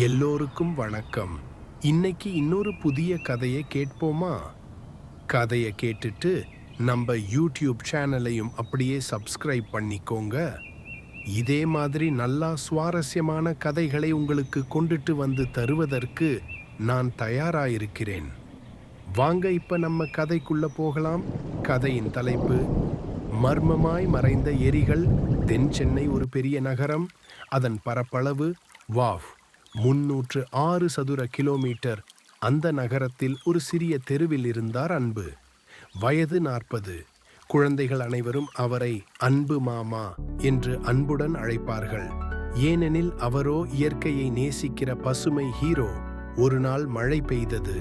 எல்லோருக்கும் வணக்கம். இன்னைக்கு இன்னொரு புதிய கதையை கேட்போமா? கதையை கேட்டுட்டு நம்ம யூடியூப் சேனலையும் அப்படியே சப்ஸ்கிரைப் பண்ணிக்கோங்க. இதே மாதிரி நல்லா சுவாரஸ்யமான கதைகளை உங்களுக்கு கொண்டுட்டு வந்து தருவதற்கு நான் தயாராயிருக்கிறேன். வாங்க இப்ப நம்ம கதைக்குள்ள போகலாம். கதையின் தலைப்பு மர்மமாய் மறைந்த எரிகள் தென் சென்னை ஒரு பெரிய நகரம் அதன் பரப்பளவு வாவ். முன்னூற்று ஆறு சதுர கிலோமீட்டர். அந்த நகரத்தில் ஒரு சிறிய தெருவில் இருந்தார் அன்பு. வயது நாற்பது. குழந்தைகள் அனைவரும் அவரை அன்பு மாமா என்று அன்புடன் அழைப்பார்கள். ஏனெனில் அவரோ இயற்கையை நேசிக்கிற பசுமை ஹீரோ. ஒரு நாள் மழை பெய்தது.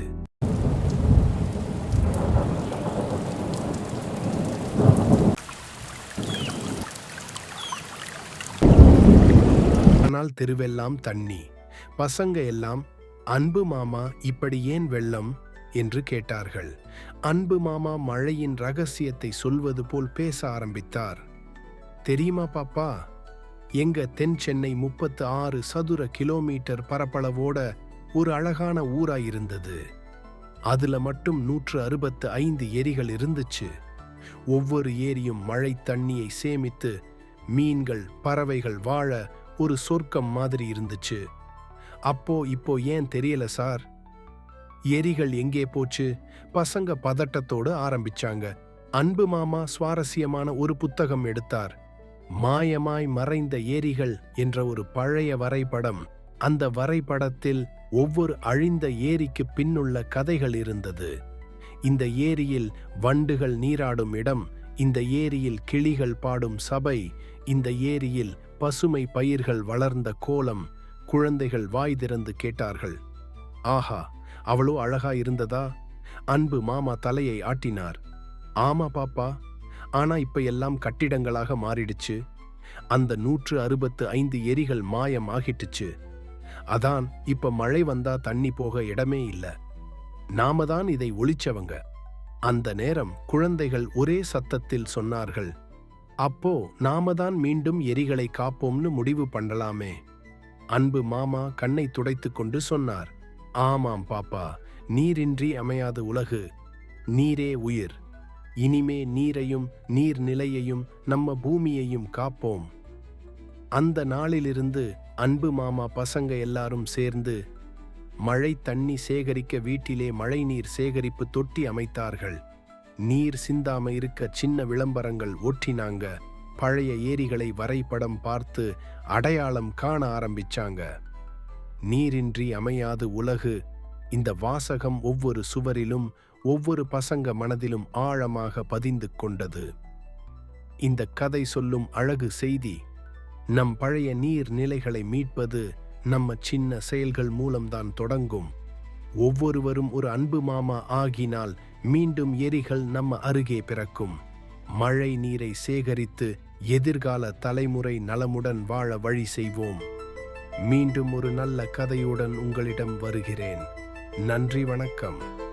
ஆனால் தெருவெல்லாம் தண்ணி. பசங்க எல்லாம் அன்பு மாமா இப்படி ஏன் வெள்ளம்? என்று கேட்டார்கள். அன்பு மாமா மழையின் ரகசியத்தை சொல்வது போல் பேச ஆரம்பித்தார். தெரியுமா பாப்பா எங்க தென் சென்னை முப்பத்து ஆறு சதுர கிலோமீட்டர் பரப்பளவோட ஒரு அழகான ஊரா இருந்தது. அதுல மட்டும் நூற்று அறுபத்து ஐந்து ஏரிகள் இருந்துச்சு. ஒவ்வொரு ஏரியும் மழை தண்ணியை சேமித்து மீன்கள் பறவைகள் வாழ ஒரு சொர்க்கம் மாதிரி இருந்துச்சு. அப்போ இப்போ ஏன் தெரியல சார்? எரிகள் எங்கே போச்சு? பசங்க பதட்டத்தோடு ஆரம்பிச்சாங்க. அன்பு மாமா சுவாரஸ்யமான ஒரு புத்தகம் எடுத்தார். மாயமாய் மறைந்த ஏரிகள் என்ற ஒரு பழைய வரைபடம். அந்த வரைபடத்தில் ஒவ்வொரு அழிந்த ஏரிக்கு பின்னுள்ள கதைகள் இருந்தது. இந்த ஏரியில் வண்டுகள் நீராடும் இடம் இந்த ஏரியில் கிளிகள் பாடும் சபை இந்த ஏரியில் பசுமை பயிர்கள் வளர்ந்த கோலம் குழந்தைகள் வாய் திறந்து கேட்டார்கள். ஆஹா அவளோ அழகா இருந்ததா? அன்பு மாமா தலையை ஆட்டினார். ஆமா பாப்பா ஆனா இப்ப எல்லாம் கட்டிடங்களாக மாறிடுச்சு. அந்த நூற்று அறுபத்து ஐந்து எரிகள் மாயம் ஆகிட்டுச்சு. அதான் இப்ப மழை வந்தா தண்ணி போக இடமே இல்ல. நாம தான் இதை ஒளிச்சவங்க அந்த நேரம் குழந்தைகள் ஒரே சத்தத்தில் சொன்னார்கள். அப்போ நாம தான் மீண்டும் எரிகளை காப்போம்னு முடிவு பண்ணலாமே. அன்பு மாமா கண்ணை துடைத்து கொண்டு சொன்னார். ஆமாம் பாப்பா நீரின்றி அமையாது உலகு. நீரே உயிர். இனிமே நீரையும் நீர்நிலையையும் நம்ம பூமியையும் காப்போம். அந்த நாளிலிருந்து அன்பு மாமா பசங்க எல்லாரும் சேர்ந்து மழை தண்ணி சேகரிக்க வீட்டிலே மழைநீர் சேகரிப்பு தொட்டி அமைத்தார்கள். நீர் சிந்தாம இருக்க சின்ன விளம்பரங்கள் ஒட்டினாங்க பழைய ஏரிகளை வரைபடம் பார்த்து அடையாளம் காண ஆரம்பிச்சாங்க. நீரின்றி அமையாது உலகு. இந்த வாசகம் ஒவ்வொரு சுவரிலும் ஒவ்வொரு பசங்க மனதிலும் ஆழமாக பதிந்து கொண்டது. இந்த கதை சொல்லும் அழகு செய்தி நம் பழைய நீர் நிலைகளை மீட்பது நம்ம சின்ன செயல்கள் மூலம்தான் தொடங்கும். ஒவ்வொருவரும் ஒரு அன்பு மாமா ஆகினால் மீண்டும் எரிகள் நம்ம அருகே பிறக்கும். மழை நீரை சேகரித்து எதிர்கால தலைமுறை நலமுடன் வாழ வழி செய்வோம். மீண்டும் ஒரு நல்ல கதையுடன் உங்களிடம் வருகிறேன். நன்றி வணக்கம்.